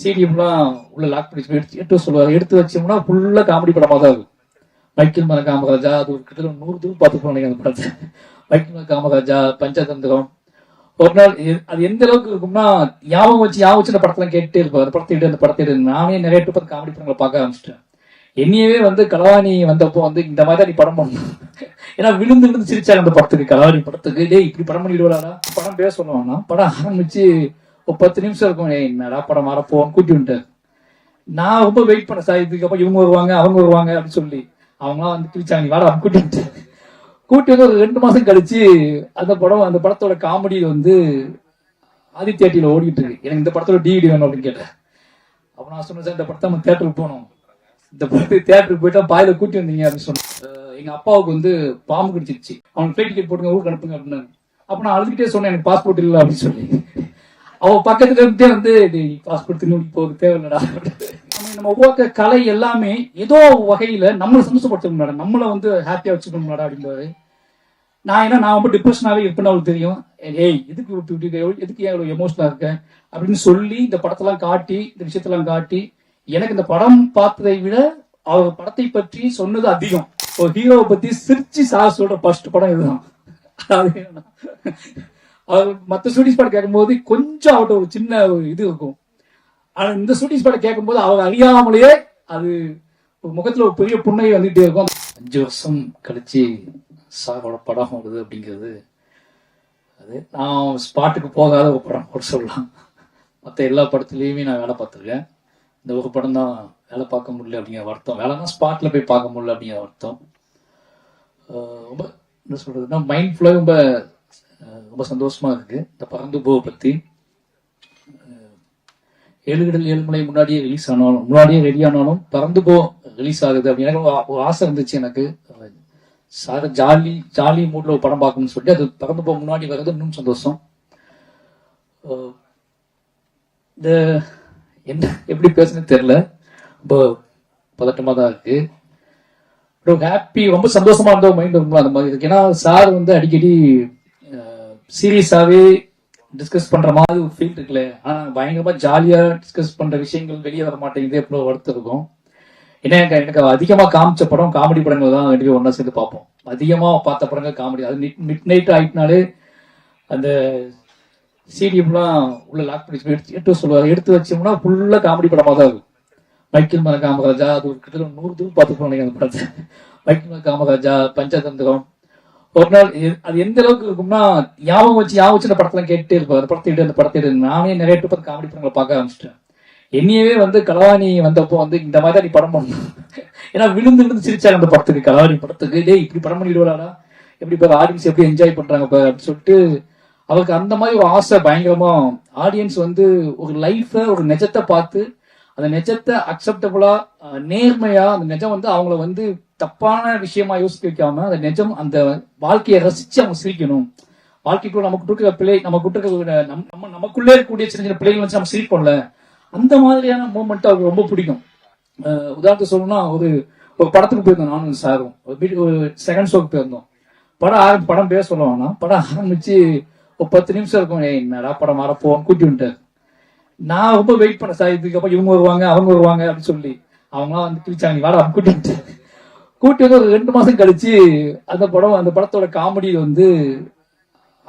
சிடிஎம்லாம் உள்ள லாக் பண்ணி எடுத்து எடுத்து சொல்லுவாரு. எடுத்து வச்சோம்னா ஃபுல்லா காமெடி படமா தான் இருக்கும். மைக்கேல் மன காமராஜா அது ஒரு கிட்டத்தட்ட நூறு தூரம் பார்த்து போனீங்க அந்த படத்தை. மைக்கேல் மன காமராஜா பஞ்சதந்திரம் ஒரு நாள் அது எந்த அளவுக்கு இருக்கும்னா ஞாபகம் வச்சு ஞாபகம் வச்சு அந்த படத்தெல்லாம் கேட்டுட்டே இருப்பார். அந்த படத்தை எடு அந்த படத்தை எடு நானே நிறைய ட்ரிப் காமெடி படங்களை பார்க்க ஆரம்பிச்சிட்டேன். என்னையவே வந்து கலவாணி வந்தப்போ வந்து இந்த மாதிரி தான் நீ படம் பண்ணணும் ஏன்னா விழுந்து விழுந்து சிரிச்சாங்க அந்த படத்துக்கு. கலவாணி படத்துக்கு. டேய் இப்படி படம் பண்ணிடுவாடா படம் பேச சொல்லுவானா படம் ஆரம்பிச்சு ஒரு பத்து நிமிஷம் இருக்கும். ஏய் என்னடா படம் வரப்போன்னு கூட்டி விட்டாரு நான் ரொம்ப வெயிட் பண்ண சார். இதுக்கப்புறம் இவங்க வருவாங்க அவங்க வருவாங்க அப்படின்னு சொல்லி. அவங்களாம் வந்து கிழிச்சாங்க. வாட வாடா கூட்டி விட்டு. கூட்டி வந்து ஒரு ரெண்டு மாசம் கழிச்சு அந்த படம் அந்த படத்தோட காமெடி வந்து ஆதித்யா டிவில ஓடிட்டு இருக்கு. எனக்கு இந்த படத்தோட டிவிடி வேணும் அப்படின்னு கேட்டேன். அப்போ நான் சொன்னேன் சார் இந்த படத்தை நம்ம தேட்டருக்கு போனோம் இந்த படத்துக்கு தேட்டருக்கு போயிட்டா பாயில கூட்டி வந்தீங்க அப்படின்னு சொன்னேன். எங்க அப்பாவுக்கு வந்து பாம்பு கடிச்சிருச்சு. அவன் ஃபிளைட் டிக்கெட் போட்டுங்க ஊருக்கு அனுப்புங்க அப்படின்னு அப்ப நான் அழுதுகிட்டே சொன்னேன் எனக்கு பாஸ்போர்ட் இல்லை அப்படின்னு சொல்லி. அவ பக்கத்துல இருந்தே வந்து பாஸ்போர்ட் திரும்பி போக தேவையில்லடா. நம்ம உருவாக்க கலை எல்லாமே ஏதோ வகையில நம்மளை சந்தோஷப்படுத்தணும் நம்மளை வந்து ஹாப்பியா வச்சுக்கணும் அப்படின்றது நான் என்ன நான் ரொம்ப டிப்ரெஷனாவே இருப்பேன்னு அவளுக்கு தெரியும். ஏய் எதுக்கு இப்படி எதுக்கு ஏன் எமோஷனாக இருக்கேன் அப்படின்னு சொல்லி இந்த படத்தெல்லாம் காட்டி இந்த விஷயத்தெல்லாம் காட்டி எனக்கு இந்த படம் பார்த்ததை விட அவர் படத்தை பற்றி சொன்னது அதிகம். ஒரு ஹீரோவை பத்தி சிரிச்சு சார் சொல்ற ஃபர்ஸ்ட் படம் இதுதான். அது என்னன்னா, அவர் மத்த படம் கேட்கும்போது கொஞ்சம் அவர்கிட்ட ஒரு சின்ன ஒரு இது இருக்கும். ஆனா இந்த ஸ்டூடிஸ் படம் கேட்கும்போது அவர் அறியாமலேயே அது ஒரு முகத்துல ஒரு பெரிய புன்னகை வந்துட்டே இருக்கும். அஞ்சு வருஷம் கழிச்சு சாரோட படம் வருது அப்படிங்கிறது. அது நான் ஸ்பாட்டுக்கு போகாத ஒரு படம் கூட சொல்லலாம். மற்ற எல்லா படத்துலையுமே நான் வேலை பார்த்துருக்கேன். இந்த ஒரு படம் தான் வேலை பார்க்க முடியல அப்படிங்கிற வருத்தம். வேலைனா ஸ்பாட்ல போய் பார்க்க முடியல அப்படிங்கிற வருத்தம். ரொம்ப என்ன சொல்றதுன்னா மைண்ட் ஃபுல்லாக ரொம்ப ரொம்ப சந்தோஷமா இருக்கு. இந்த பறந்து போவை பத்தி ஏழுகடல் ஏழுமலை முன்னாடியே ரிலீஸ் ஆனாலும் முன்னாடியே ரெடி ஆனாலும் பறந்து போ ரிலீஸ் ஆகுது அப்படின்னு எனக்கு ஒரு ஆசை இருந்துச்சு எனக்கு. சார் ஜாலி ஜாலி மூட்ல ஒரு படம் பார்க்கணும்னு சொல்லிட்டு அது பறந்து போக முன்னாடி வர்றது இன்னும் சந்தோஷம். இந்த என்ன எப்படி பேசுன்னு தெரியல. ரொம்ப பதட்டமாக தான் இருக்கு. ரொம்ப ஹாப்பி ரொம்ப சந்தோஷமா இருந்த மைண்ட் ரொம்ப அந்த மாதிரி இருக்கு. ஏன்னா சார் வந்து அடிக்கடி சீரியஸாவே டிஸ்கஸ் பண்ற மாதிரி ஒரு ஃபீல் இருக்குல்ல. ஆனா பயங்கரமா ஜாலியா டிஸ்கஸ் பண்ற விஷயங்கள் வெளியே வர மாட்டேங்குது எவ்வளவு வருத்தம் இருக்கும். ஏன்னா எனக்கு எனக்கு அதிகமா காமிச்ச படம் காமெடி படங்கள் தான் ரெண்டு பேரும் ஒன்றா சேர்ந்து பார்ப்போம். அதிகமா பார்த்த படங்கள் காமெடி அது மிட் நைட் ஆயிட்டுனாலே அந்த சிடிஎம்லாம் உள்ள லாக் பண்ணி எடுத்து எடுத்து சொல்லுவாங்க எடுத்து வச்சோம்னா ஃபுல்லா காமெடி படமா தான் இருக்கும். மைக்கேல் மன காமராஜா அது ஒரு கிட்டத்தட்ட நூறு தூரம் பார்த்துக்கணும் போனீங்க அந்த படத்தை. மைக்கேல் மன காமராஜா பஞ்சதந்திரம் ஒரு நாள் அது எந்த அளவுக்கு இருக்கும்னா ஞாபகம் வச்சு ஞாபகம் வச்சு அந்த படத்தெல்லாம் கேட்டுட்டே இருப்பார். அந்த படத்தை எடு அந்த படத்தை எடு. நானே நிறைய பேர் காமெடி படங்களை பார்க்க ஆரம்பிச்சிட்டேன். என்னையவே வந்து கலவாணி வந்தப்போ வந்து இந்த மாதிரி தான் நீ படம் பண்ணணும். ஏன்னா விழுந்து விழுந்து சிரிச்சாங்க அந்த படத்துக்கு கலவாணி படத்துக்கு. டே இப்படி படம் பண்ணிடுவாடா எப்படி பாரு ஆடியன்ஸ் எப்படி என்ஜாய் பண்றாங்க இப்ப அப்படின்னு சொல்லிட்டு அவருக்கு அந்த மாதிரி ஒரு ஆசை பயங்கரமா ஆடியன்ஸ் வந்து ஒரு லைஃப ஒரு நிஜத்தை பார்த்து அந்த நிஜத்தை அக்செப்டபுளா நேர்மையா அந்த நிஜம் வந்து அவங்கள வந்து தப்பான விஷயமா யோசிக்க வைக்காம அந்த நிஜம் அந்த வாழ்க்கையை ரசிச்சு அவங்க சிரிக்கணும். வாழ்க்கைக்குள்ள நமக்கு இருக்கிற பிள்ளை நமக்கு இருக்கிற நம்ம நம்ம நமக்குள்ளே இருக்கக்கூடிய சின்ன சின்ன பிள்ளைகள் வச்சு நம்ம சிரிப்போம்ல அந்த மாதிரியான மூமெண்ட் அவருக்கு ரொம்ப பிடிக்கும். உதாரணத்தை உதாரணத்துக்கு சொல்லணும்னா ஒரு ஒரு படத்துக்கு போயிருந்தோம் நானும் சாரும். ஒரு ஒரு செகண்ட் ஷோக்கு போயிருந்தோம். படம் ஆரம்பி படம் பேச சொல்லுவாங்கன்னா படம் ஆரம்பிச்சு ஒரு பத்து நிமிஷம் இருக்கும். ஏய் என்னடா படம் வரப்போன்னு கூட்டி விட்டார். நான் ரொம்ப வெயிட் பண்ண சார் இதுக்கப்புறம் இவங்க வருவாங்க அவங்க வருவாங்க அப்படின்னு சொல்லி. அவங்களாம் வந்து கிழிச்சாங்க. நீ வாடா கூட்டிட்டு. கூட்டி வந்து ஒரு ரெண்டு மாசம் கழிச்சு அந்த படம் அந்த படத்தோட காமெடி வந்து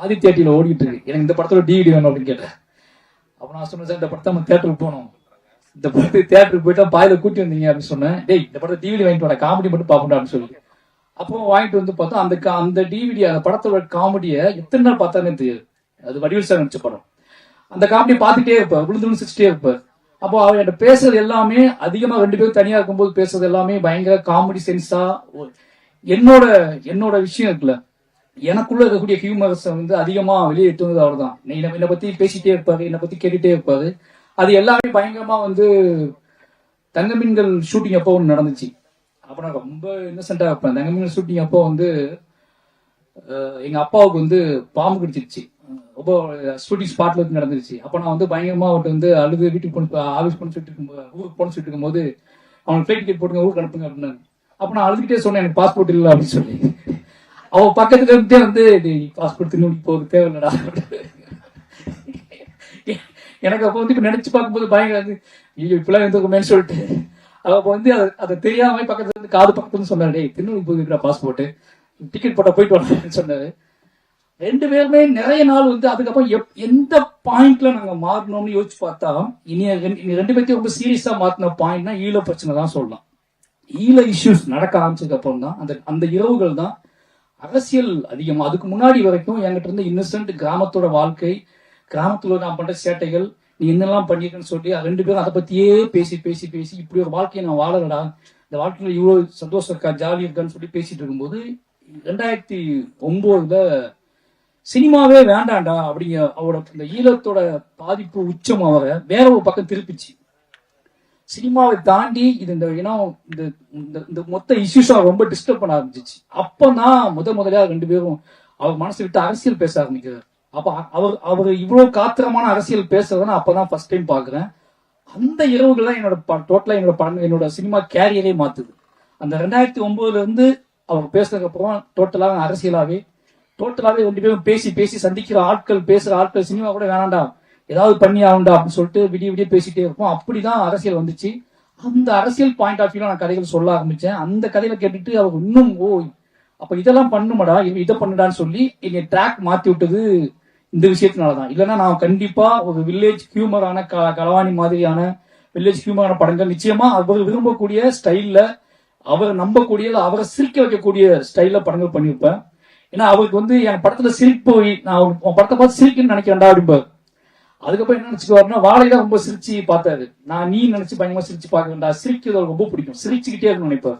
ஆதித்யா டிவில ஓடிட்டு இருக்கு. எனக்கு இந்த படத்தோட டிவிடி வேணும் அப்படின்னு கேட்டேன். அப்ப நான் சொன்னேன் சார் இந்த படத்தை நம்ம தேட்டருக்கு போனோம் இந்த படத்துக்கு தேட்டருக்கு போயிட்டா பாயில கூட்டி வந்தீங்க அப்படின்னு சொன்னேன். டேய் இந்த படத்தை டிவிடி வாங்கிட்டு வர காமெடி மட்டும் பாப்போம் அப்படின்னு சொல்லி. அப்போ வாங்கிட்டு வந்து பார்த்தா அந்த கா- அந்த டிவிடி அந்த படத்தோட காமெடியை எத்தனை நாள் பார்த்தானே தெரியாது. அது வடிவில் சார் நினைச்ச படம். அந்த காமெடி பார்த்துட்டே இருப்பார் விழுந்து விழுந்து சிரிச்சிட்டே இருப்பார். அப்போ அவர் என்கிட்ட பேசுறது எல்லாமே அதிகமா ரெண்டு பேரும் தனியா இருக்கும்போது பேசுறது எல்லாமே பயங்கர காமெடி சென்ஸா என்னோட என்னோட விஷயம் இருக்குல்ல. எனக்குள்ள இருக்கக்கூடிய ஹியூமர்ஸை வந்து அதிகமா வெளியே வந்தது அவர் தான் என்னை பத்தி பேசிட்டே இருப்பாரு என்னை பத்தி கேட்டுட்டே இருப்பாரு. அது எல்லாமே பயங்கரமா வந்து தங்க மீன்கள் ஷூட்டிங் அப்போ ஒன்று நடந்துச்சு. அப்போ நான் ரொம்ப இன்னசென்டா இருப்பேன். தங்க மீன்கள் ஷூட்டிங் அப்போ வந்து எங்கள் எங்க அப்பாவுக்கு வந்து பாம்பு கடிச்சிருச்சு. ரொம்ப ஷூட்டிங் ஸ்பாட்ல வந்து நடந்துருச்சு. அப்போ நான் வந்து பயங்கரமா அவர்கிட்ட வந்து அழுது வீட்டுக்கு போன ஆஃபீஸ் போன சொல்லிட்டு இருக்கும்போது ஊருக்கு போன சொல்லிட்டு இருக்கும்போது அவன் ஃபிளைட் டிக்கெட் போட்டுங்க ஊருக்கு அனுப்புங்க அப்படின்னாங்க. அப்போ நான் அழுதுகிட்டே சொன்னேன் எனக்கு பாஸ்போர்ட் இல்லை அப்படின்னு சொல்லி. அவ பக்கத்துல இருந்தே வந்து பாஸ்போர்ட் திரும்பி போக தேவையில்லடா எனக்கு அப்போ வந்து இப்ப நினைச்சு பார்க்கும்போது பயங்கர வந்து ஐயோ இப்பெல்லாம் இருந்திருக்குமேன்னு சொல்லிட்டு. அப்ப வந்து அதை தெரியாம பக்கத்துல இருந்து காது பக்கத்துல சொன்னாரு டேய் திருநெல்வேலி போகுது பாஸ்போர்ட் டிக்கெட் போட்டா போயிட்டு வரலாம்னு சொன்னாரு. ரெண்டு பேருமே நிறைய நாள் வந்து அதுக்கப்புறம் எப்- எந்த பாயிண்ட்ல நாங்க மாறணும்னு யோசிச்சு பார்த்தா இனி ரெண்டு ரெண்டு பேர்த்தையும் ரொம்ப சீரியஸா மாத்தின பாயிண்ட்னா ஈழ பிரச்சனை தான் சொல்லலாம். ஈழ இஷ்யூஸ் நடக்க ஆரம்பிச்சதுக்கு அப்புறம் தான் அந்த அந்த இரவுகள் தான் அரசியல் அதிகமா. அதுக்கு முன்னாடி வரைக்கும் என்கிட்ட இருந்த இன்னசென்ட் கிராமத்தோட வாழ்க்கை கிராமத்துல நான் பண்ற சேட்டைகள் நீ என்னெல்லாம் பண்ணியிருக்கேன்னு சொல்லி ரெண்டு பேரும் அதை பத்தியே பேசி பேசி பேசி இப்படி ஒரு வாழ்க்கையை நான் வாழலடா இந்த வாழ்க்கையில இவ்வளவு சந்தோஷம் இருக்கா ஜாலி இருக்கான்னு சொல்லி பேசிட்டு இருக்கும்போது ரெண்டாயிரத்தி ஒன்பதுல சினிமாவே வேண்டாம்டா அப்படிங்க அவரோட இந்த ஈழத்தோட பாதிப்பு உச்சம் அவரை வேற ஒரு பக்கம் திருப்பிச்சு. சினிமாவை தாண்டி இது இந்த இனம் இந்த இந்த- இந்த மொத்த இஷ்யூஸா ரொம்ப டிஸ்டர்ப் பண்ண ஆரம்பிச்சிச்சு. அப்பதான் முத முதலியா ரெண்டு பேரும் அவர் மனசு விட்டு அரசியல் பேச ஆரம்பிக்கிறார். அப்ப அவர் அவர் இவ்வளவு காத்திரமான அரசியல் பேசுறதுன்னு நான் அப்பதான் ஃபர்ஸ்ட் டைம் பாக்குறேன். அந்த இரவுகள் தான் என்னோட டோட்டலா என்னோட படம் என்னோட சினிமா கேரியரே மாத்துது. அந்த ரெண்டாயிரத்தி ஒன்பதுல இருந்து அவர் பேசுனதுக்கு அப்புறம் டோட்டலாக அரசியலாவே டோட்டலாவே ரெண்டு பேரும் பேசி பேசி சந்திக்கிற ஆட்கள் பேசுற ஆட்கள் சினிமா கூட வேணாண்டா ஏதாவது பண்ணி ஆகுண்டா அப்படின்னு சொல்லிட்டு விடிய விடிய பேசிட்டே இருப்போம். அப்படிதான் அரசியல் வந்துச்சு. அந்த அரசியல் பாயிண்ட் ஆஃப் வியூல நான் கதைகள் சொல்ல ஆரம்பிச்சேன். அந்த கதையில கேட்டுட்டு அவர் இன்னும் ஓ அப்ப இதெல்லாம் பண்ணுமாடா இது இதை பண்ணுடான்னு சொல்லி என்னை ட்ராக் மாத்தி விட்டது இந்த விஷயத்தினாலதான். இல்லைன்னா நான் கண்டிப்பா ஒரு வில்லேஜ் ஹியூமரான க- களவாணி மாதிரியான வில்லேஜ் ஹியூமரான படங்கள் நிச்சயமா அவர் விரும்பக்கூடிய ஸ்டைல்ல அவர் நம்பக்கூடிய அவரை சிரிக்க வைக்கக்கூடிய ஸ்டைல்ல படங்கள் பண்ணியிருப்பேன். ஏன்னா அவருக்கு வந்து என் படத்துல சிரிப்பு நான் உன் படத்தை பார்த்து சிரிக்கணும்னு நினைக்கிறேன்டா அப்படிம்பாரு. அதுக்கப்புறம் என்ன நினைச்சுக்குவாருன்னா தான் ரொம்ப சிரிச்சு பார்த்தாரு. நான் நீ நினைச்சு பயங்கரமா சிரிச்சு பார்க்கவேண்டா சிரிக்கிறது ரொம்ப பிடிக்கும். சிரிச்சுக்கிட்டே இருக்கணும்னு நினைப்பாரு.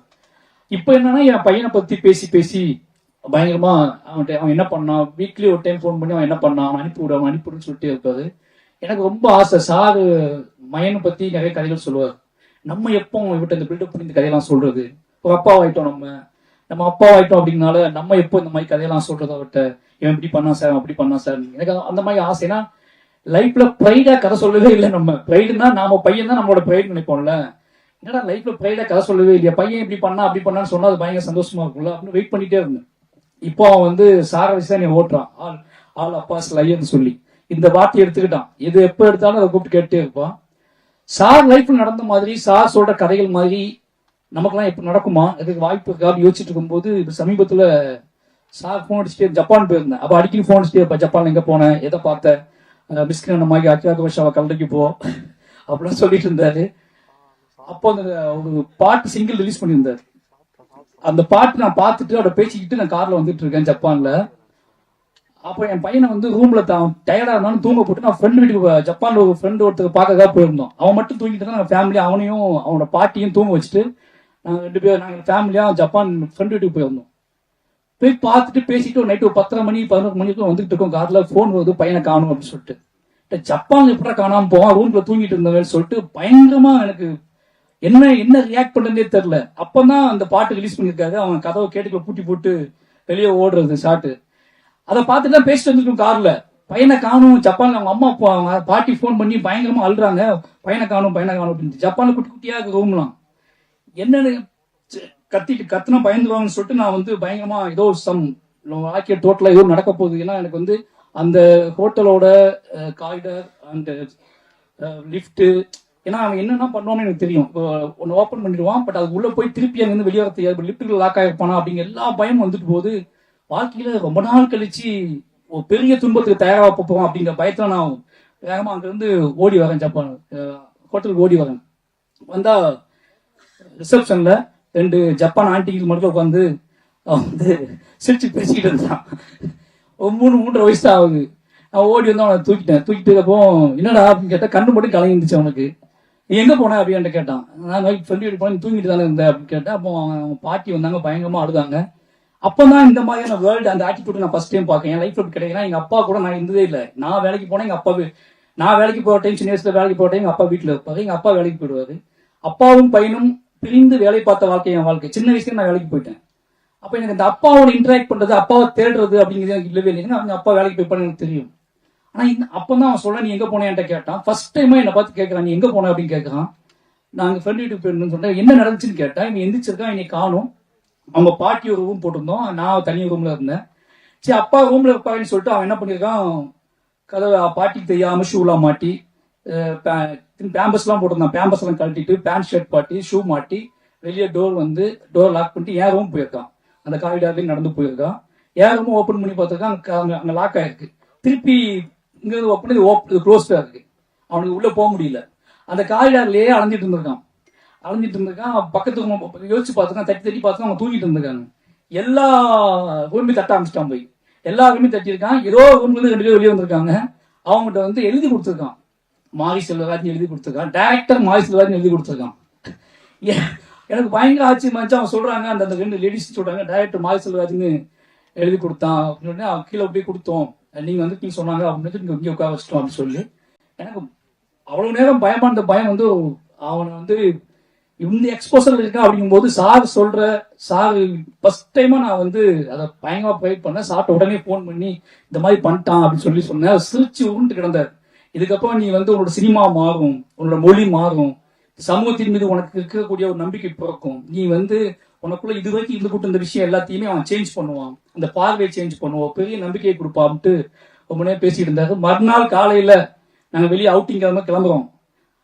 இப்போ என்னன்னா என் பையனை பத்தி பேசி பேசி பயங்கரமா அவன்கிட்ட அவன் என்ன பண்ணான் வீக்லி ஒரு டைம் ஃபோன் பண்ணி அவன் என்ன பண்ணான் அவன் அனுப்பி விடு அவன் அனுப்பி விடுன்னு சொல்லிட்டே இருப்பாரு. எனக்கு ரொம்ப ஆசை. சார் மயனை பத்தி நிறைய கதைகள் சொல்லுவார். நம்ம எப்போ இவட்ட இந்த பில்டப் பண்ணி இந்த கதையெல்லாம் சொல்றது? ஒரு அப்பா ஆகிட்டோம் நம்ம. நம்ம அப்பா ஆயிட்டோம் அப்படின்னால நம்ம எப்போ இந்த மாதிரி கதையெல்லாம் சொல்றது அவர்கிட்ட இவன் இப்படி பண்ணா சார் அவன் அப்படி பண்ணா சார் எனக்கு அந்த மாதிரி ஆசைனா லைஃப்ல ப்ரைடா கதை சொல்லவே இல்லை நம்ம. ப்ரைடுனா நாம பையன் தான் நம்மளோட ப்ரைடு நினைப்போம்ல. என்னடா லைஃப்ல ப்ரைடா கதை சொல்லவே இல்லையா? பையன் இப்படி பண்ணா அப்படி பண்ணான்னு சொன்னா அது பயங்கர சந்தோஷமா இருக்கும்ல அப்படின்னு வெயிட் பண்ணிட்டே இருந்தேன். இப்போ அவன் வந்து சார வச்சு தான் நீ ஓட்டுறான். ஆள் ஆள் அப்பாஸ் லையன்னு சொல்லி. இந்த வார்த்தை எடுத்துக்கிட்டான். எது எப்போ எடுத்தாலும் அதை கூப்பிட்டு கேட்டே இருப்பான். சார் லைஃப்ல நடந்த மாதிரி சார் சொல்ற கதைகள் மாதிரி நமக்கெல்லாம் இப்ப நடக்குமா? இதுக்கு வாய்ப்பு யோசிச்சுட்டு இருக்கும்போது இப்போ சமீபத்தில் சார் ஃபோன் அடிச்சுட்டே ஜப்பான் போயிருந்தேன். அப்போ அடிக்கடி ஃபோன் அடிச்சுட்டே இப்போ ஜப்பான் எங்கே போனேன்? எதை பார்த்தேன் மிஸ்கின் அந்த மாதிரி அக்கிரா கோஷாவை கல்லடைக்கு போ. அப்படிலாம் சொல்லிட்டு இருந்தாரு. அப்போ அந்த ஒரு பாட்டு சிங்கிள் ரிலீஸ் பண்ணியிருந்தாரு. அந்த பாட்டு நான் பார்த்துட்டு அவட பேசிக்கிட்டு நான் காரில் வந்துட்டு இருக்கேன் ஜப்பானில். அப்போ என் பையனை வந்து ரூம்ல தான் டயர்டா இருந்தாலும் தூங்க போட்டு நான் ஃப்ரெண்ட் வீட்டுக்கு போ- ஜப்பான்ல ஒரு ஃப்ரெண்ட் ஒருத்தர் பார்க்கறதா போயிருந்தோம். அவன் மட்டும் தூங்கிட்டு தான் நாங்கள் ஃபேமிலி அவனையும் அவனோட பாட்டியும் தூங்க வச்சுட்டு நாங்கள் ரெண்டு பேரும் நாங்கள் ஃபேமிலியாக ஜப்பான் ஃப்ரெண்ட் வீட்டுக்கு போயிருந்தோம். போய் பார்த்துட்டு பேசிட்டு ஒரு நைட்டு ஒரு பத்தரை மணி பதினோரு மணிக்கு வந்துட்டு இருக்கோம். காரில் ஃபோன் வருது பையனை காணும் அப்படின்னு சொல்லிட்டு. ஜப்பான் எப்படா காணாமல் போவான்? ரூம்ல தூங்கிட்டு இருந்தவன் சொல்லிட்டு பயங்கரமாக எனக்கு என்ன என்ன ரியாக்ட் பண்ணனே தெரில அப்போ தான் அந்த பாட்டு ரிலீஸ் பண்ணியிருக்காரு. அவன் கதவை கேட்டுக்குள்ள பூட்டி போட்டு வெளியே ஓடுறது ஷாட்டு அதை பார்த்துட்டு தான் பேசிட்டு வந்துருக்கோம் காரில். பையனை காணும் ஜப்பான்ல அவங்க அம்மா அப்பா அவங்க பாட்டி ஃபோன் பண்ணி பயங்கரமா அழுறாங்க. பையனை காணும் பையனை காணும் அப்படின்னு. ஜப்பான்ல குட்டி குட்டியாக ரூம்லாம் என்னன்னு கத்திட்டு கத்துனா பயந்துருவாங்கன்னு சொல்லிட்டு நான் வந்து பயங்கரமா ஏதோ சம் ஆக்கிய டோட்டலா ஏதோ நடக்க போகுது. ஏன்னா எனக்கு வந்து அந்த ஹோட்டலோட காரிடர் அண்ட் லிஃப்ட்டு ஏன்னா அவன் என்னென்ன பண்ணுவான்னு எனக்கு தெரியும். ஒன்று ஓப்பன் பண்ணிடுவான் பட் அது உள்ளே போய் திருப்பி அங்கேருந்து வெளியே வர தெரியாது லிஃப்ட்டுக்குள்ள லாக் ஆகிருப்பானா அப்படிங்கிற எல்லா பயமும் வந்துட்டு போகுது. வாழ்க்கையில ரொம்ப நாள் கழிச்சு ஒரு பெரிய துன்பத்துக்கு தயாராக போவோம் அப்படிங்கிற பயத்துல நான் வேகமாக அங்கேருந்து ஓடி வரேன் ஜப்பான் ஹோட்டலுக்கு ஓடி வரேன். வந்தால் ரிசப்ஷன்ல ரெண்டு ஜப்பான் ஆண்டிகள் மட்டும் உட்காந்து அவன் வந்து சிரிச்சு பேசிக்கிட்டு இருந்தான். ஒரு மூணு மூன்றரை வயசு ஆகுது. நான் ஓடி வந்து அவனை தூக்கிட்டேன். தூக்கிட்டு அப்போ என்னடா? அப்படின்னு கேட்டா கண்ணு மட்டும் கலங்கிருந்துச்சு அவனுக்கு. நீ எங்க போன? அப்படின்னு கேட்டான். நான் ஃப்ரெண்ட் வீட்டு போனேன் தூங்கிட்டு தானே இருந்தேன் அப்படின்னு கேட்டேன் அப்போ அவன் அவங்க பாட்டி வந்தாங்க பயங்கரமா அழுதாங்க அப்பதான் இந்த மாதிரியான வேர்ல்டு அந்த ஆட்டிடியூட் நான் ஃபர்ஸ்ட் டைம் பார்க்கேன் என் லைஃப்ல கிடையாது. எங்க அப்பா கூட நான் இருந்ததே இல்லை. நான் வேலைக்கு போனேன் எங்க அப்பா நான் வேலைக்கு போகிற டைம் சின்ன வயசுல வேலைக்கு போகிற டைம் அப்பா வீட்டில் இருப்பாரு. எங்க அப்பா வேலைக்கு போயிடுவாரு. அப்பாவும் பையனும் பிரிந்து வேலை பார்த்த வாழ்க்கை என் வாழ்க்கை. சின்ன வயசுல நான் வேலைக்கு போயிட்டேன். அப்ப எனக்கு அந்த அப்பாவோட இன்டராக்ட் பண்றது அப்பாவை தேடுறது அப்படிங்கிறது எனக்கு இல்லவே இல்லைங்க. அவங்க அப்பா வேலைக்கு போய் எனக்கு தெரியும். ஆனா இந்த அப்பதான் அவன் சொல்ல நீ எங்க போனேன்ட்ட கேட்டான். ஃபர்ஸ்ட் டைமா என்னை பார்த்து கேட்கறான் நீ எங்க போன? அப்படின்னு கேட்கறான் நாங்க ஃப்ரெண்ட் வீட்டுக்கு போயிருந்தோம்னு சொன்னேன் என்ன நடந்துச்சுன்னு கேட்டேன். இவன் எந்திரிச்சிருக்கான் இன்னைக்கு காணும். அவங்க பாட்டி ஒரு ரூம் போட்டிருந்தோம். நான் தனி ரூம்ல இருந்தேன். சரி அப்பா ரூம்ல இருப்பாங்கன்னு சொல்லிட்டு அவன் என்ன பண்ணிருக்கான் கதவை பாட்டிக்கு தெரியாம ஷூலாம் மாட்டி பேம்பஸ் எல்லாம் போட்டிருந்தான். பேம்பஸ் எல்லாம் கழட்டிட்டு பேண்ட் ஷர்ட் பாட்டி ஷூ மாட்டி வெளியே டோர் வந்து டோர் லாக் பண்ணிட்டு என் ரூம் போயிருக்கான். அந்த காரிடார்லயும் நடந்து போயிருக்கான். என் ரூம் ஓப்பன் பண்ணி பார்த்துருக்கான் அங்க- அங்க லாக் ஆயிருக்கு. திருப்பி இங்க ஓப்பன் பண்ணி ஓப் க்ளோஸ்டா இருக்கு. அவனுக்கு உள்ள போக முடியல. அந்த காரிடார்லயே அலைஞ்சிட்டு இருந்திருக்கான். அலைஞ்சிட்டு இருந்திருக்கான். பக்கத்துக்கு யோசிச்சு பார்த்துருக்கான். தட்டி தட்டி பார்த்துக்கான் அவங்க தூங்கிட்டு இருந்திருக்காங்க. எல்லா ரூமையும் தட்ட ஆரம்பிச்சிட்டான் போய். எல்லா ரூமையும் தட்டியிருக்கான். ஏதோ ரூம்ல இருந்து ரெண்டு பேரும் வெளியே வந்திருக்காங்க. அவங்ககிட்ட வந்து எழுதி கொடுத்துருக்கான். மாரி செல்வராஜன் எழுதி கொடுத்துருக்கான். டேரக்டர் மாரி செல்வராஜன் எழுதி கொடுத்துருக்கான். எனக்கு பயங்கர ஆச்சரியமா இருந்துச்சு. அவன் சொல்றாங்க அந்த அந்த ரெண்டு லேடிஸ் சொல்றாங்க டேரக்டர் மாரி செல்வராஜன் எழுதி கொடுத்தான். அப்படின்னு அவன் கீழே போய் கொடுத்தோம். நீங்க வந்து நீங்க சொன்னாங்க. அப்படின்னு இங்க இங்கே உட்கார வச்சிட்டோம். அப்படின்னு சொல்லி எனக்கு அவ்வளவு நேரம் பயமா இருந்த பயம் வந்து அவனை வந்து இந்த எக்ஸ்போசர் இருக்கா? அப்படிங்கும்போது சார் சொல்ற சார் ஃபர்ஸ்ட் டைமா நான் வந்து அதை பயங்கரமா ப்ரைட் பண்ணேன். சார்ட்ட உடனே ஃபோன் பண்ணி இந்த மாதிரி பண்ணிட்டான். அப்படின்னு சொல்லி சொன்னேன். சிரிச்சு உருண்டு கிடந்தார். இதுக்கப்புறம் நீ வந்து உன்னோட சினிமா மாறும் உன்னோட மொழி மாறும். சமூகத்தின் மீது உனக்கு இருக்கக்கூடிய ஒரு நம்பிக்கை பிறக்கும். நீ வந்து உனக்குள்ள இது வரைக்கும் இருந்து கூட்ட இந்த விஷயம் எல்லாத்தையுமே அவன் சேஞ்ச் பண்ணுவான். அந்த பார்வையை சேஞ்ச் பண்ணுவான். பெரிய நம்பிக்கையை கொடுப்பான்ட்டு ரொம்ப நேரம் பேசிட்டு இருந்தாரு. மறுநாள் காலையில நாங்க வெளியே அவுட்டிங் கிளம்ப கிளம்புறோம்.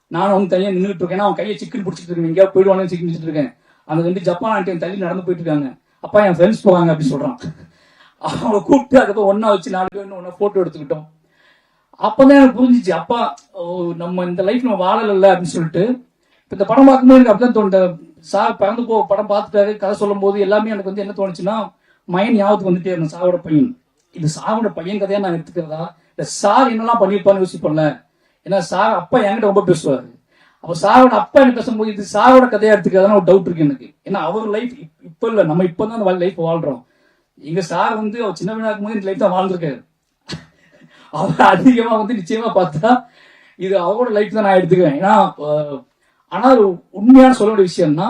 நானும் வந்து தனியா நின்றுட்டு இருக்கேன். அவன் கையை சிக்கன் பிடிச்சிட்டு இருக்கேன். எங்கேயாவது போயிடுவானு சிக்கன் பிடிச்சிட்டு இருக்கேன். அந்த ரெண்டு ஜப்பான் ஆண்டி என் தள்ளி நடந்து போயிட்டு இருக்காங்க. அப்பா என் ஃப்ரெண்ட்ஸ் போவாங்க அப்படின்னு சொல்றான். அவனை கூப்பிட்டு அதுக்கப்புறம் ஒன்னா வச்சு நாலு பேர் ஒன்னா போட்டோ எடுத்துக்கிட்டோம். அப்பதான் எனக்கு புரிஞ்சிச்சு. அப்பா ஓ, நம்ம இந்த லைஃப் நம்ம வாழல அப்படின்னு சொல்லிட்டு இப்ப இந்த படம் பார்க்கும்போது எனக்கு அப்படிதான் தோணுது. சார் பிறந்து போ படம் பார்த்துட்டாரு கதை சொல்லும் போது எல்லாமே எனக்கு வந்து என்ன தோணுச்சுன்னா மயன் ஞாபகத்துக்கு வந்துட்டே இருந்தேன் சாவோட பையன். இது சாவோட பையன் கதையா நான் எடுத்துக்கிறதா? இந்த சார் என்னெல்லாம் பண்ணிருப்பான்னு யோசிப்பேன்ல. ஏன்னா சார் அப்பா என்கிட்ட ரொம்ப பேசுவார். அப்ப சாரோட அப்பா என்ன பேசும்போது இது சாரோட கதையா எடுத்துக்கிறதான ஒரு டவுட் இருக்கு எனக்கு. ஏன்னா அவர் லைஃப் இப்ப இல்ல நம்ம இப்பதான் அந்த லைஃப் வாழ்றோம். எங்க சார் வந்து அவர் சின்ன இருக்கும் போது இந்த லைஃப் தான் வாழ்ந்திருக்காரு. அவர் அதிகமா வந்து நிச்சயமா பார்த்தா இது அவரோட லைஃப் தான் நான் எடுத்துக்குவேன். ஏன்னா ஆனால் ஆனா உண்மையான சொல்ல வேண்டிய விஷயம்னா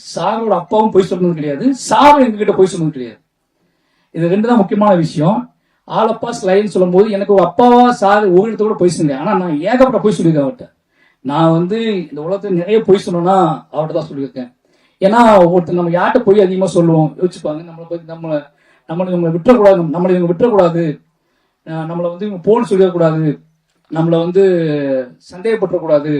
சாரோட அப்பாவும் போய் சொன்னது கிடையாது. சாரும் எங்ககிட்ட போய் சொன்னது கிடையாது. இது ரெண்டு தான் முக்கியமான விஷயம். ஆலப்பா ஸ்லைன்னு சொல்லும்போது எனக்கு ஒரு அப்பாவா சார் ஒரு இடத்த கூட போய் சொன்னேன் ஆனா நான் ஏகப்பட்ட போய் சொல்லியிருக்கேன் அவர்கிட்ட. நான் வந்து இந்த உலகத்துல நிறைய போய் சொன்னேன்னா அவர்கிட்ட தான் சொல்லியிருக்கேன். ஏன்னா ஒருத்தர் நம்ம யார்கிட்ட போய் அதிகமா சொல்லுவோம் யோசிச்சுப்பாங்க. நம்மளை பத்தி நம்ம நம்மளை நம்மளை விட்டுறக்கூடாது நம்மளை இவங்க விட்டுறக்கூடாது. நம்மளை வந்து இவங்க போன்னு சொல்லக்கூடாது நம்மளை வந்து சந்தேகப்பட்டுறக்கூடாது.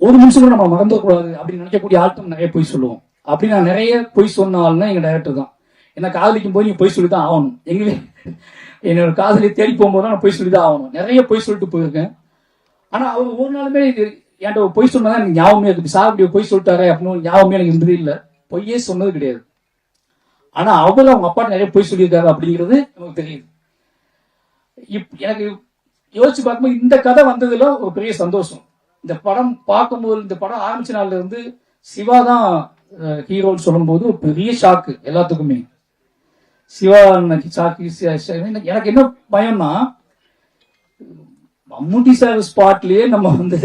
ஒரு நிமிஷம் கூட நம்ம மறந்துடக்கூடாது அப்படின்னு நினைக்கக்கூடிய ஆட்டம் நிறைய போய் சொல்லுவோம். அப்படி நான் நிறைய பொய் சொன்ன ஆள்னா எங்க டைரக்டர் தான். ஏன்னா காதலிக்கும் போது நீங்க பொய் சொல்லி தான் ஆகணும். எங்களே என்னோட காதலி தேடி போகும்போது நான் பொய் சொல்லி தான் ஆகணும். நிறைய பொய் சொல்லிட்டு போயிருக்கேன். ஆனா அவர் ஒரு நாளுமே இது என்கிட்ட பொய் சொன்னதா எனக்கு ஞாபகமே இருக்கு. சார் அப்படி பொய் சொல்லிட்டாரே அப்படின்னு ஞாபகமே எனக்கு இருந்ததே இல்லை. பொய்யே சொன்னது கிடையாது. ஆனா அவர் அவங்க அப்பா நிறைய பொய் சொல்லியிருக்காரு அப்படிங்கிறது நமக்கு தெரியுது. எனக்கு யோசிச்சு பார்க்கும்போது இந்த கதை வந்ததுல ஒரு பெரிய சந்தோஷம். இந்த படம் பார்க்கும்போது இந்த படம் ஆரம்பிச்ச நாள்ல இருந்து சிவா தான் ஹீரோன்னு சொல்லும்போது ஒரு பெரிய ஷாக்கு எல்லாத்துக்குமே. சிவா ஷாக்கு எனக்கு என்ன பயம்னா மம்முட்டி சார் ஸ்பாட்லயே நம்ம வந்து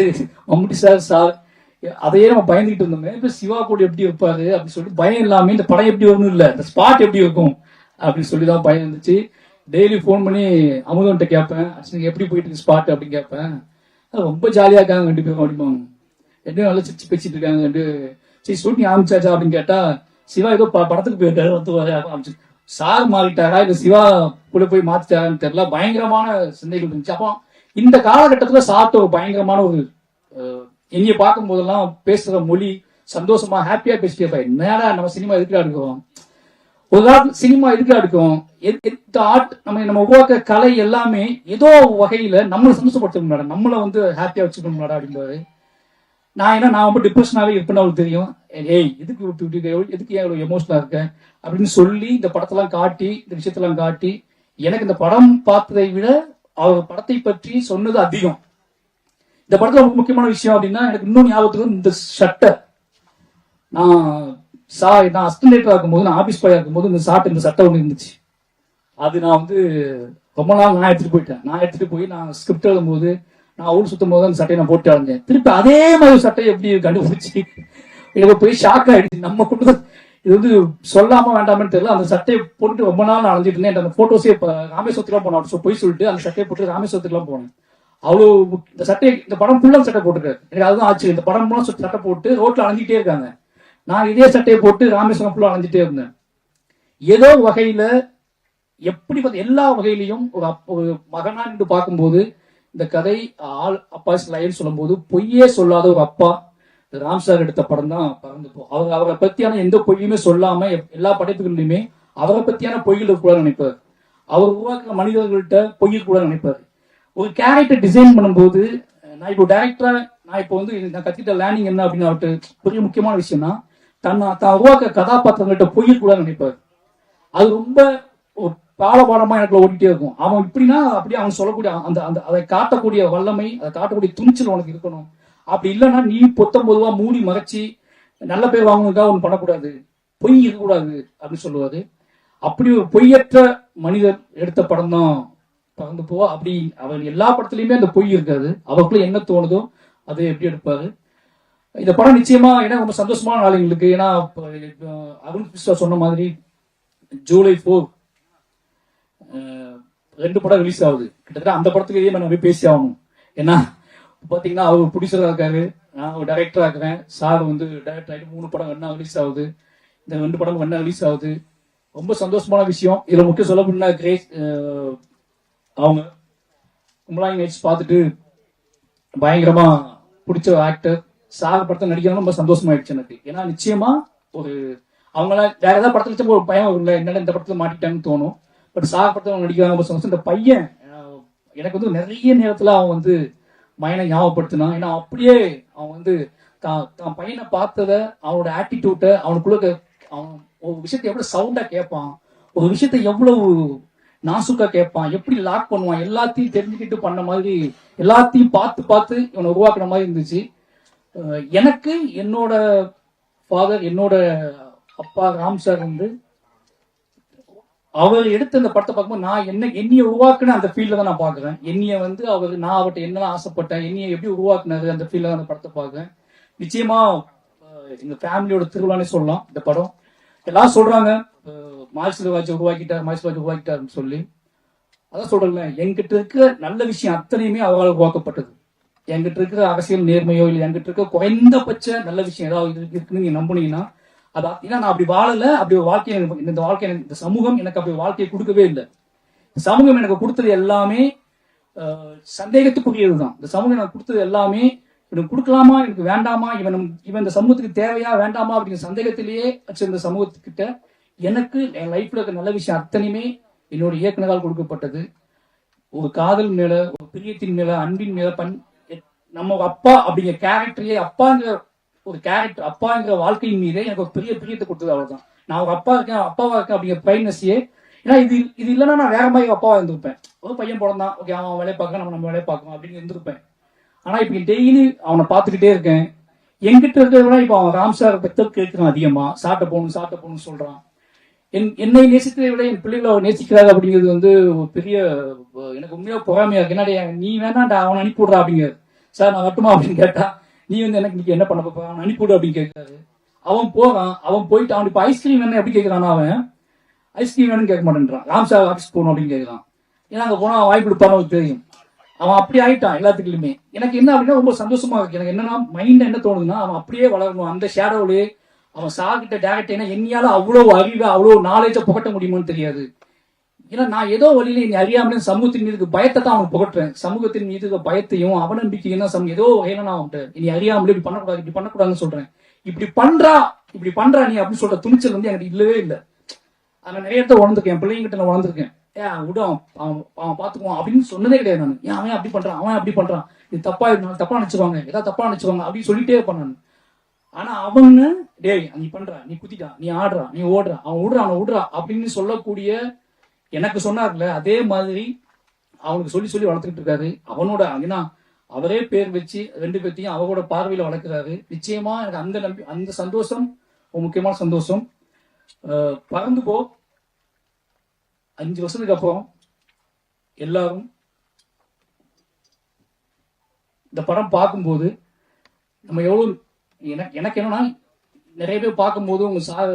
மம்முட்டி சார் சார் அதையே நம்ம பயந்துகிட்டு இருந்தோமே. இப்ப சிவா கூட எப்படி இருப்பாரு அப்படின்னு சொல்லிட்டு பயம் இல்லாம இந்த படம் எப்படி வரணும் இல்ல. இந்த ஸ்பாட் எப்படி இருக்கும் அப்படின்னு சொல்லி தான் பயம் இருந்துச்சு டெய்லி ஃபோன் பண்ணி அமுதன்ட்ட கேட்பேன் அர்ச்சனைக்கு எப்படி போயிட்டு இருக்கு ஸ்பாட் அப்படின்னு கேட்பேன். ரொம்ப ஜாலியா இருக்காங்க ரெண்டு பேரும் அப்படிம்பாங்க ரெண்டு நல்லா சிரிச்சு பேசிட்டு இருக்காங்க ரெண்டு சரி ஷூட்டிங் ஆரம்பிச்சாச்சா? அப்படின்னு கேட்டா சிவா ஏதோ ப- படத்துக்கு போயிருக்காரு வந்து சார் மாறிட்டாரா? இல்ல சிவா கூட போய் மாத்திட்டாரான்னு தெரியல. பயங்கரமான சிந்தைகள் இருந்துச்சு. அப்போ இந்த காலகட்டத்துல சாப்பிட்ட ஒரு பயங்கரமான ஒரு அஹ், என்னைய பார்க்கும் போதெல்லாம் பேசுற மொழி சந்தோஷமா ஹாப்பியா பேசிட்டே என்னடா நம்ம சினிமா எதுக்குடா எடுக்கிறோம்? உதாரணம் சினிமா எதுக்கு எடுக்கிறோம் எத்- எந்த ஆர்ட் நம்ம நம்ம உருவாக்க கலை எல்லாமே ஏதோ வகையில நம்மளை சந்தோஷப்படுத்தணும் மேடம். நம்மளை வந்து ஹாப்பியா வச்சுக்கணும் மேடம் நான் என்ன நான் ரொம்ப டிப்ரெஷனாவே இருப்பேன்னு அவளுக்கு தெரியும். ஏய் எதுக்கு விட்டு விட்டு எதுக்கு ஏன் இவ்வளவு இருக்கேன் அப்படின்னு சொல்லி இந்த படத்தெல்லாம் காட்டி இந்த விஷயத்தெல்லாம் காட்டி எனக்கு இந்த படம் பார்த்ததை விட அவர் படத்தை பற்றி சொன்னது அதிகம். இந்த படத்துல ரொம்ப முக்கியமான விஷயம் அப்படின்னா எனக்கு இன்னும் ஞாபகத்துக்கு இந்த ஷட்டர். நான் சா நான் அஸ்டன்டேட்டரா இருக்கும்போது நான் ஆஃபீஸ் பாயா இருக்கும்போது இந்த சாட்டு இந்த சட்டை ஒன்று இருந்துச்சு. அது நான் வந்து ரொம்ப நாள் நான் எடுத்துட்டு போயிட்டேன். நான் எடுத்துட்டு போய் நான் ஸ்கிரிப்ட் எழுதும்போது நான் ஊர் சுத்தும் போது அந்த சட்டையை நான் போட்டு அடைஞ்சேன் திருப்பி அதே மாதிரி ஒரு சட்டையை எப்படி கண்டுபிடிச்சி? எனக்கு போய் ஷாக் ஆயிடுச்சு. நம்ம கொண்டு இது வந்து சொல்லாம வேண்டாமன்னு தெரியல. அந்த சட்டையை போட்டு ரொம்ப நாள் நான் அலைஞ்சிட்டு இருந்தேன். அந்த போட்டோஸே இப்போ ராமேஸ்வரத்துக்குலாம் போனேன். So போய் சொல்லிட்டு அந்த சட்டையை போட்டு ராமேஸ்வரத்துக்குலாம் போனேன். அவ்வளோ இந்த சட்டை இந்த படம் ஃபுல்லாக சட்டை போட்டுருக்காரு. எனக்கு அதுதான் ஆச்சு இந்த படம் ஃபுல்லாக சட்டை போட்டு ரோட்ல அலைஞ்சிட்டே இருக்காங்க. நான் இதே சட்டையை போட்டு ராமேஸ்வரம் ஃபுல்லாக அலைஞ்சிட்டே இருந்தேன். ஏதோ வகையில் எப்படி பார்த்து எல்லா வகையிலையும் ஒரு அப்- ஒரு மகனா நின்று பார்க்கும்போது இந்த கதை ஆள் அப்பா லைன் சொல்லும்போது பொய்யே சொல்லாத ஒரு அப்பா ராம் சார் எடுத்த படம் தான் பறந்து போ அவர் அவரை பத்தியான எந்த பொய்யுமே சொல்லாம எல்லா படைப்புகளிலுமே அவரை பத்தியான பொய்கள் கூட நினைப்பார். அவர் உருவாக்குற மனிதர்கள்ட்ட பொய்யில் கூட நினைப்பார். ஒரு கேரக்டர் டிசைன் பண்ணும்போது நான் இப்போ டேரக்டரா நான் இப்போ வந்து நான் கத்திட்ட லேர்னிங் என்ன அப்படின்னு அவர்கிட்ட பெரிய முக்கியமான விஷயம்னா தன்னை தான் உருவாக்க கதாபாத்திரங்கள்ட்ட பொய்யில் கூட நினைப்பார். அது ரொம்ப ஒரு பாலபாடமா எனக்கு ஓடிட்டே இருக்கும். அவன் இப்படின்னா அப்படியே அவன் சொல்லக்கூடிய அந்த அந்த அதை காட்டக்கூடிய வல்லமை அதை காட்டக்கூடிய துணிச்சல் உனக்கு இருக்கணும். அப்படி இல்லைன்னா நீ பொத்தம் பொதுவா மூடி மறைச்சி நல்ல பேர் வாங்குறதுக்காக ஒன்று பண்ணக்கூடாது. பொய் இருக்கக்கூடாது அப்படின்னு சொல்லுவாரு. அப்படி ஒரு பொய்யற்ற மனிதர் எடுத்த படம் தான் பறந்து போவா. அப்படி அவன் எல்லா படத்துலயுமே அந்த பொய் இருக்காது. அவருக்குள்ள என்ன தோணுதோ அதை எப்படி எடுப்பாரு? இந்த படம் நிச்சயமா ஏன்னா ரொம்ப சந்தோஷமான நாள் எங்களுக்கு. ஏன்னா அருண் கிருஷ்ணா சொன்ன மாதிரி ஜூலை ஃபோர் ரெண்டு படம் ரிலீஸ் ஆகுது. கிட்டத்தட்ட அந்த படத்துக்கு நம்ம போய் பேசி ஆகணும். ஏன்னா பாத்தீங்கன்னா அவர் ப்ரொடியூசரா இருக்காரு நான் ஒரு டைரக்டரா இருக்கிறேன். சார் வந்து டைரக்டர் ஆகிட்டு மூணு படம் என்ன ரிலீஸ் ஆகுது. இந்த ரெண்டு படம் என்ன ரிலீஸ் ஆகுது. ரொம்ப சந்தோஷமான விஷயம். இதுல முக்கியம் சொல்ல முடியும்னா கிரேஸ் அவங்க கும்பலாய் நைட்ஸ் பார்த்துட்டு பயங்கரமா பிடிச்ச ஆக்டர் சாக படத்தை நடிக்கிறாங்க ரொம்ப சந்தோஷமாயிடுச்சு எனக்கு. ஏன்னா நிச்சயமா ஒரு அவங்கள வேற ஏதாவது படத்துல வச்சா ஒரு பயம் இல்லை என்னடா இந்த படத்துல மாட்டிட்டாங்கன்னு தோணும். பட் சாக படத்தை நடிக்கிறாங்க ரொம்ப சந்தோஷம். இந்த பையன் எனக்கு வந்து நிறைய நேரத்துல அவன் வந்து மயனை ஞாபகப்படுத்தினான் ஏன்னா அப்படியே அவன் வந்து தான் தான் பையனை பார்த்தத அவனோட ஆட்டிடியூட்டை அவனுக்குள்ள அவன் ஒரு விஷயத்தை எவ்வளவு சவுண்டா கேட்பான் ஒரு விஷயத்த எவ்வளவு நாசுக்கா கேட்பான் எப்படி லாக் பண்ணுவான் எல்லாத்தையும் தெரிஞ்சுக்கிட்டு பண்ண மாதிரி எல்லாத்தையும் பார்த்து பார்த்து இவனை உருவாக்குற மாதிரி இருந்துச்சு. எனக்கு என்னோட ஃபாதர் என்னோட அப்பா ராம் சார் வந்து அவர் எடுத்த அந்த படத்தை பார்க்கும்போது நான் என்ன என்னைய உருவாக்குன அந்த ஃபீல்ட தான் நான் பாக்குறேன் என்னைய வந்து அவர் நான் அவர்கிட்ட என்னெல்லாம் ஆசைப்பட்டேன் என்னைய எப்படி உருவாக்குனாரு அந்த ஃபீல்ட தான் அந்த படத்தை பாக்குறேன் நிச்சயமா எங்க ஃபேமிலியோட திருவிழானே சொல்லலாம் இந்த படம். எல்லாம் சொல்றாங்க. மாசிலவாஜ் உருவாக்கிட்டார் மாசிலவாஜ் உருவாக்கிட்டாருன்னு சொல்லி. அதான் சொல்றேன் என்கிட்ட இருக்க நல்ல விஷயம் அத்தனையுமே அவரால் உருவாக்கப்பட்டது. என்கிட்ட இருக்கிற அரசியல் நேர்மையோ இல்லை என்கிட்ட இருக்க குறைந்தபட்ச நல்ல விஷயம் ஏதாவது இருக்குன்னு நீங்க நம்புனீங்கன்னா அதான் ஏன்னா நான் அப்படி வாழல அப்படி ஒரு வாழ்க்கை எனக்கு இந்த வாழ்க்கை இந்த சமூகம் எனக்கு அப்படி வாழ்க்கையை கொடுக்கவே இல்லை. இந்த சமூகம் எனக்கு கொடுத்தது எல்லாமே சந்தேகத்துக்குரியது தான் இந்த சமூகம் எனக்கு கொடுத்தது எல்லாமே இவனுக்கு கொடுக்கலாமா எனக்கு வேண்டாமா இவன் இவன் இந்த சமூகத்துக்கு தேவையா வேண்டாமா அப்படிங்கிற சந்தேகத்திலேயே வச்சிருந்த சமூகத்துக்கிட்ட எனக்கு என் லைஃப்ல இருக்க நல்ல விஷயம் அத்தனையுமே என்னோட இயக்குனரால் கொடுக்கப்பட்டது. ஒரு காதல் மேல ஒரு பிரியத்தின் மேல அன்பின் மேல பண் நம்ம அப்பா அப்படிங்கிற கேரக்டரையே அப்பாங்கிற ஒரு கேரக்டர் அப்பாங்கிற வாழ்க்கையின் மீதே எனக்கு ஒரு பெரிய பிரியத்தை கொடுத்தது அவ்வளவுதான். நான் ஒரு அப்பா இருக்கேன் அப்பாவா இருக்கேன் அப்படிங்கிற பிரைட்னஸையே ஏன்னா இது இது இல்லைன்னா நான் வேற மாதிரி அப்பாவா இருந்திருப்பேன். ஒரு பையன் பிறந்தான் ஓகே அவன் வேலையை பார்க்க நம்ம நம்ம வேலையை பார்க்கணும் அப்படின்னு இருந்திருப்பேன். ஆனா இப்ப டெய்லி அவனை பார்த்துக்கிட்டே இருக்கேன். என்கிட்ட இருக்கிறத விட இப்ப அவன் ராம் சார் பெத்தல் கேட்கிறான் அதிகமா. சாப்பிட்ட போகணும் சாப்பிட்ட போகணும்னு சொல்றான். என் என்னை நேசித்ததை விட என் பிள்ளைகளை அவர் நேசிக்கிறாரு அப்படிங்கிறது வந்து ஒரு பெரிய எனக்கு உண்மையாக பொறாமையா இருக்கு. என்னடா நீ வேணாண்டா அவனை அனுப்பி விடுறா அப்படிங்கிறது. சார் நான் வரட்டுமா? அப்படின்னு கேட்டா நீ வந்து எனக்கு இன்னைக்கு என்ன பண்ண போப்பா அவன் அனுப்பிவிடு அப்படின்னு கேட்காரு அவன் போறான். அவன் போயிட்டு அவன் இப்ப ஐஸ்கிரீம் வேணும்? எப்படி கேட்கிறான் அவன்? ஐஸ்கிரீம் வேணும்னு கேட்க மாட்டேன்றான். ராம் சார் ஆஃபீஸ் போகணும் அப்படின்னு கேட்கறான். ஏன்னா அங்க போனா அவன் வாய் கொடுப்பான்னு அவனுக்கு தெரியும். அவன் அப்படி ஆயிட்டான் எல்லாத்துக்குமே எனக்கு என்ன அப்படின்னா ரொம்ப சந்தோஷமா இருக்கு. எனக்கு என்னன்னா மைண்ட் என்ன தோணுதுன்னா அவன் அப்படியே வளரணும். அந்த ஷேடோலே அவன் சாகிட்ட டேரக்ட் ஏன்னா என்னையால அவ்வளவு அறிவை அவ்வளவு நாலேஜை புகட்ட முடியுமான்னு தெரியாது. ஏன்னா நான் ஏதோ வழியில நீ அறியாமலே சமூகத்தின் மீது பயத்தை தான் அவன் புகட்டுறேன். சமூகத்தின் மீது பயத்தையும் அவநம்பிக்கையும் தான் ஏதோ வகையில நான் அவன்ட்டு நீ அறியாமலே இப்படி பண்ணக்கூடாது இப்படி பண்ணக்கூடாதுன்னு சொல்றேன். இப்படி பண்றா இப்படி பண்றா நீ அப்படின்னு சொல்ற துணிச்சல் வந்து எனக்கு இல்லவே இல்லை. அதை நிறைய இடத்த உணர்ந்துருக்கேன். என் பிள்ளைங்கிட்ட நான் உணர்ந்துருக்கேன். ஏன் விடும் அவன் அவன் பாத்துக்குவான் அப்படின்னு சொன்னதே கிடையாது நான். ஏன் அவன் அப்படி பண்றான் அவன் அப்படி பண்றான். இது தப்பா இருந்தாலும் தப்பா நினைச்சுவாங்க ஏதாவது தப்பா நினைச்சுவாங்க அப்படின்னு சொல்லிட்டே இருப்பான் நான். ஆனா அவனு டேய் நீ பண்ற நீ குத்திட்டா நீ ஆடுறா நீ ஓடுறா அவன் விடுறா அவனை விடுறா அப்படின்னு சொல்லக்கூடிய எனக்கு சொன்னார்ல அதே மாதிரி அவனுக்கு சொல்லி சொல்லி வளர்த்துக்கிட்டு இருக்காரு. அவனோட ஏன்னா அவரே பேர் வச்சு ரெண்டு பேர்த்தையும் அவரோட பார்வையில வளர்க்குறாரு. நிச்சயமா எனக்கு அந்த நம்பி அந்த சந்தோஷம் ஒரு முக்கியமான சந்தோஷம். அஹ் பறந்து போ. அஞ்சு வருஷத்துக்கு அப்புறம் எல்லாரும் இந்த படம் பார்க்கும்போது நம்ம எவ்வளவு எனக்கு எனக்கு என்னன்னா நிறைய பேர் பார்க்கும்போது உங்க சார்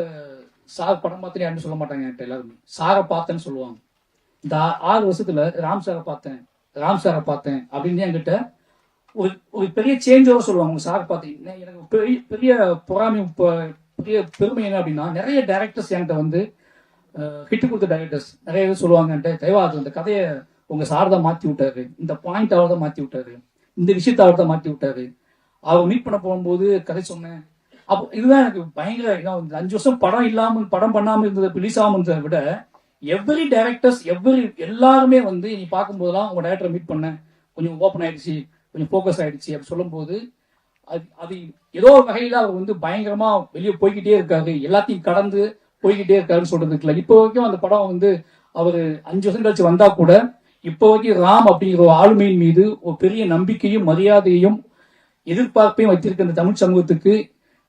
சார் படம் பார்த்துட்டு யாருன்னு சொல்ல மாட்டாங்க என்கிட்ட எல்லாருமே? சாரை பார்த்தேன்னு சொல்லுவாங்க. இந்த ஆறு வருஷத்துல ராம் சாரை பார்த்தேன் ராம் சாரை பார்த்தேன் அப்படின்னு என்கிட்ட ஒரு ஒரு பெரிய சேஞ்சோட சொல்லுவாங்க. உங்க சாரை பார்த்தீங்கன்னா எனக்கு பெரிய பெரிய பொறாமை பெரிய பெருமை என்ன அப்படின்னா நிறைய டைரக்டர்ஸ் என்கிட்ட வந்து ஹிட் கொடுத்த டைரக்டர்ஸ் நிறைய பேர் சொல்லுவாங்க என்கிட்ட அது அந்த கதையை உங்க சார் தான் மாத்தி விட்டாரு. இந்த பாயிண்ட் அவர் தான் மாத்தி விட்டாரு. இந்த விஷயத்த அவர் தான் மாத்தி விட்டாரு. அவர் மீட் பண்ண போகும்போது கதை சொன்னேன். அப்போ இதுதான் எனக்கு பயங்கர ஏன்னா அஞ்சு வருஷம் படம் இல்லாம படம் பண்ணாம இருந்தது ரிலீஸ் ஆகாம இருந்ததை விட எவ்ரி டைரக்டர்ஸ் எவ்ரி எல்லாருமே வந்து நீ பார்க்கும்போதெல்லாம் உங்க டைரக்டரை மீட் பண்ண கொஞ்சம் ஓப்பன் ஆயிடுச்சு கொஞ்சம் ஃபோக்கஸ் ஆயிடுச்சு அப்படி சொல்லும்போது அது அது ஏதோ வகையில் வகையில அவர் வந்து பயங்கரமா வெளியே போய்கிட்டே இருக்காரு. எல்லாத்தையும் கடந்து போய்கிட்டே இருக்காருன்னு சொல்றதுக்குல இல்லை. இப்போ வரைக்கும் அந்த படம் வந்து அவர் அஞ்சு வருஷம் கழிச்சு வந்தா கூட இப்போ வரைக்கும் ராம் அப்படிங்கிற ஒரு ஆளுமையின் மீது ஒரு பெரிய நம்பிக்கையும் மரியாதையும் எதிர்பார்ப்பையும் வைத்திருக்க இந்த தமிழ் சமூகத்துக்கு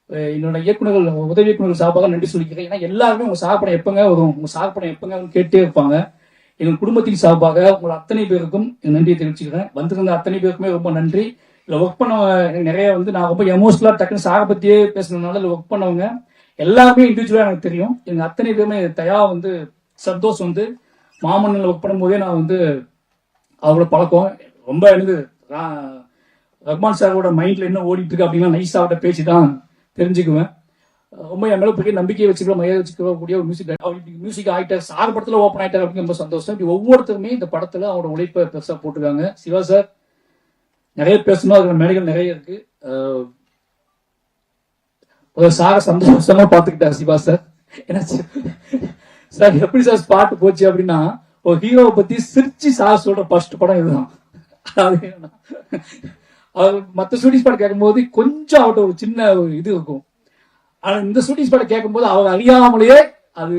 என்னோட இயக்குனர்கள் உதவி இயக்குநர்கள் சார்பாக நன்றி சொல்லிக்கிறேன். ஏன்னா எல்லாருமே உங்க சாகப்படம் எப்பங்க வரும்? உங்க சாகப்படம் எப்பங்க கேட்டே இருப்பாங்க. எங்கள் குடும்பத்தின் சார்பாக உங்கள் அத்தனை பேருக்கும் நன்றியை தெரிவிச்சுக்கிறேன். வந்திருந்த அத்தனை பேருக்குமே ரொம்ப நன்றி. இதுல ஒர்க் பண்ண எனக்கு நிறைய வந்து நான் ரொம்ப எமோஷனலா டக்குன்னு சாக பத்தியே பேசுனதுனால இதுல ஒர்க் பண்ணவங்க எல்லாமே இண்டிவிஜுவலா எனக்கு தெரியும். எங்க அத்தனை பேருமே தயா வந்து சந்தோஷ் வந்து மாமன்னில் ஒர்க் பண்ணும்போதே நான் வந்து அவரோட பழக்கம். ரொம்ப எனக்கு ரா- ரஹ்மான் சாரோட மைண்ட்ல என்ன ஓடிட்டு இருக்கு அப்படின்னா நைஸ் அவர்கிட்ட பேச்சு தான் தெரிஞ்சுக்குவேன். ரொம்ப என் மேல பெரிய நம்பிக்கை வச்சுக்கிற மரியாதை வச்சுக்கிற கூடிய ஒரு மியூசிக் அவர் மியூசிக் ஆகிட்டார் சார் படத்துல ஓப்பன் ஆயிட்டார் அப்படின்னு ரொம்ப சந்தோஷம். இப்படி ஒவ்வொருத்தருமே இந்த படத்துல அவரோட உழைப்பை பெருசா போட்டிருக்காங்க. சிவா சார் நிறைய பேசணும். அதுல மேடைகள் நிறைய இருக்கு. அஹ், சார சந்தோஷமா பாத்துக்கிட்டார் சிவா சார் என்ன சார் எப்படி சார் ஸ்பாட் போச்சு அப்படின்னா ஒரு ஹீரோவை பத்தி சிரிச்சு சார் சொல்ற ஃபர்ஸ்ட் படம் இதுதான். அது மற்ற அவர் ஸ்டூடியோஸ் படம் கேட்கும்போது கொஞ்சம் அவர்கிட்ட ஒரு சின்ன ஒரு இது இருக்கும். ஆனா இந்த ஸ்டூடியோஸ் படம் கேட்கும்போது அவர் அறியாமலேயே அது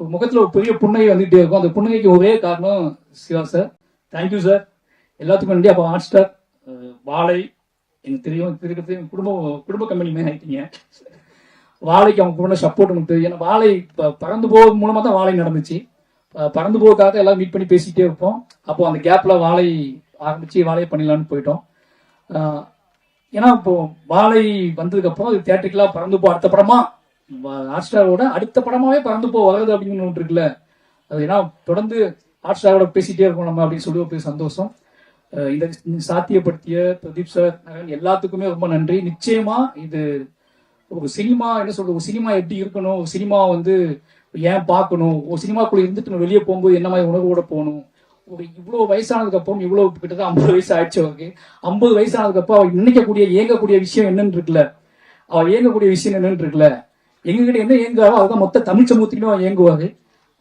முகத்தில் முகத்துல ஒரு பெரிய புன்னகை வந்துகிட்டே இருக்கும். அந்த புன்னகைக்கு ஒரே காரணம் சிவா சார் தேங்க்யூ சார் எல்லாத்துக்கும் நன்றி. அப்போ ஹாட் ஸ்டார் வாழை எனக்கு தெரியும் இருக்கிறது குடும்ப குடும்ப கம்பெனி மாதிரி ஆயிட்டீங்க. வாழைக்கு அவங்க கூட சப்போர்ட் உங்களுக்கு தெரியும் ஏன்னா வாழை இப்போ பறந்து போக மூலமாக தான் வாழை நடந்துச்சு. பறந்து போகிறதுக்காக எல்லாம் மீட் பண்ணி பேசிகிட்டே இருப்போம். அப்போ அந்த கேப்பில் வாழை ஆரம்பித்து வாழையை பண்ணிடலான்னு போயிட்டோம். ஏன்னா இப்போ வாழை வந்ததுக்கு அப்புறம் அது தியேட்டருக்கலா பறந்து போ அடுத்த படமா ஹாட் ஸ்டாரோட அடுத்த படமாவே பறந்து போ வளருது அப்படின்னு ஒன்று இருக்குல்ல. அது ஏன்னா தொடர்ந்து ஹாட் ஸ்டாரோட பேசிட்டே இருக்கோம் நம்ம அப்படின்னு சொல்லி ஒரு சந்தோஷம். இதை சாத்தியப்படுத்திய பிரதீப் சார் நகன் எல்லாத்துக்குமே ரொம்ப நன்றி. நிச்சயமா இது ஒரு சினிமா என்ன சொல்றது ஒரு சினிமா எப்படி இருக்கணும்? ஒரு சினிமா வந்து ஏன் பார்க்கணும்? ஒரு சினிமாக்குள்ள இருந்துட்டு வெளியே போகும்போது என்ன மாதிரி உணர்வோட போகணும்? இவ்வளவு வயசானதுக்கு அப்புறம் இவ்வளவு கிட்டத்தட்ட ஐம்பது வயசு ஆயிடுச்சு அவருக்கு. ஐம்பது வயசானதுக்கு அப்புறம் அவர் நினைக்கக்கூடிய இயங்கக்கூடிய விஷயம் என்னன்னு இருக்குல்ல? அவர் இயங்கக்கூடிய விஷயம் என்னன்னு இருக்குல்ல? எங்ககிட்ட என்ன இயங்குறாரோ அதுதான் மொத்த தமிழ் சமூகத்துக்குமே அவர் இயங்குவாரு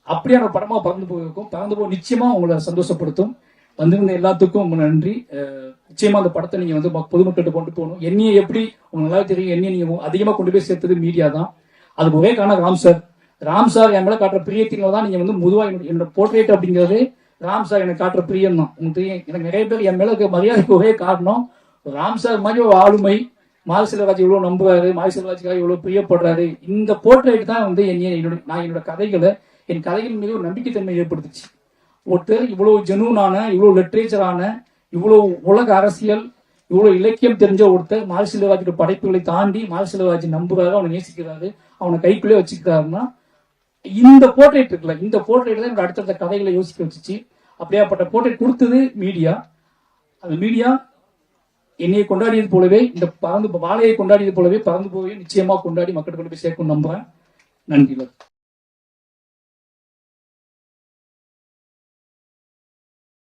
அப்படியான படமா பறந்து போயிருக்கும். பறந்து போய் நிச்சயமா உங்களை சந்தோஷப்படுத்தும். வந்திருந்த எல்லாத்துக்கும் ரொம்ப நன்றி. அஹ் நிச்சயமா அந்த படத்தை நீங்க வந்து பொதுமக்கள்கிட்ட கொண்டு போகணும். என்னைய எப்படி உங்களுக்கு நல்லா தெரியும் என்னைய நீங்க அதிகமா கொண்டு போய் சேர்த்தது மீடியா தான். அதுக்கு ஒரே காரணம் ராம் சார். ராம் சார் என் மேல காட்டுற பிரியத்தினால தான் நீங்க வந்து முதுவா என்னோட- என்னோட போர்ட்ரேட் அப்படிங்கிறது ராம் சார் எனக்கு காட்டுற பிரியம் தான். உங்களுக்கு தெரியும். எனக்கு நிறைய பேர் என் மேல இருக்க மரியாதைக்கு ஒரே காரணம் ராம் சார் மாதிரி ஒரு ஆளுமை மாரி இவ்வளோ இவ்வளவு நம்புறாரு இவ்வளோ பிரியப்படுறாரு. இந்த போர்ட்ரேட் தான் வந்து என் என்னோட நான் என்னோட கதைகளை என் கதைகள் மீது ஒரு நம்பிக்கைத்தன்மை ஏற்படுத்துச்சு. ஒருத்தர் இவ்வளோ ஜெனூனான இவ்வளோ லிட்ரேச்சரான இவ்வளவு உலக அரசியல் இவ்வளோ இலக்கியம் தெரிஞ்ச ஒருத்தர் மாரி படைப்புகளை தாண்டி மாரி நம்புறாரு அவனை நேசிக்கிறாரு அவனை கைக்குள்ளே வச்சுக்கிறாருன்னா இந்த போர்ட்ரேட் இருக்குல்ல இந்த போர்ட்ரேட் தான் எனக்கு அடுத்தடுத்த கதைகளை யோசிக்க வச்சுச்சு. அப்படியாப்பட்ட போர்ட்ரேட் கொடுத்தது மீடியா அந்த மீடியா என்னையை கொண்டாடியது போலவே இந்த பறந்து வாழையை கொண்டாடியது போலவே பறந்து போய் நிச்சயமா கொண்டாடி மக்களுக்கு கொண்டு போய் சேர்க்கும் நம்புறேன். நன்றி.